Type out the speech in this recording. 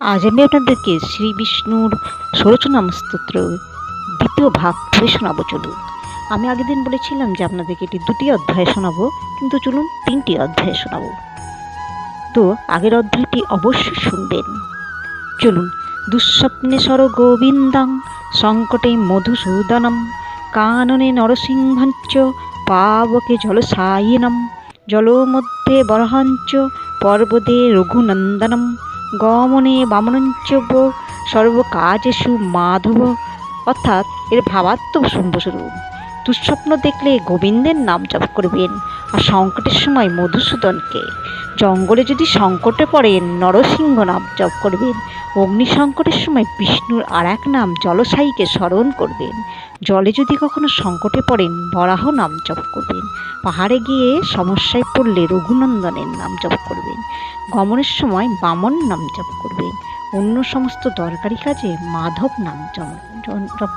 আজ আমি আপনাদেরকে শ্রী বিষ্ণুর সরচনাম স্তোত্র দ্বিতীয় ভাগ পড়ে শোনাবো, চলুন। আমি আগের দিন বলেছিলাম যে আপনাদেরকে এটি দুটি অধ্যায় শোনাবো, কিন্তু চলুন তিনটি অধ্যায় শোনাবো। তো আগের অধ্যায়টি অবশ্যই শুনবেন। চলুন, দুঃস্বপ্নে সর গোবিন্দাং সংকটে মধুসূদনম, কাননে নরসিংহঞ্চ, পাবকে জলসায়িনম, জলমধ্যে বরহাঞ্চ, পর্বতে রঘুনন্দনম গমনে বামনঞ্চ সর্বকাজেষু মাধব। অর্থাৎ এর ভাবাত্মক শুম্ভস্বরূপ। দুঃস্বপ্ন দেখলে গোবিন্দের নাম জপ করবেন, আর সংকটের সময় মধুসূদনকে জঙ্গলে যদি সংকটে পড়েন নরসিংহ নাম জপ করবেন। অগ্নি সংকটের সময় বিষ্ণুর আর এক নাম জলসায়ীকে স্মরণ করবেন। জলে যদি কখনো সংকটে পড়েন বরাহ নাম জপ করবেন। পাহাড়ে গিয়ে সমস্যায় পড়লে রঘুনন্দনের নাম জপ করবেন। গমনের সময় বামন নাম জপ করবেন। অন্য সমস্ত দরকারি কাজে মাধব নাম জপ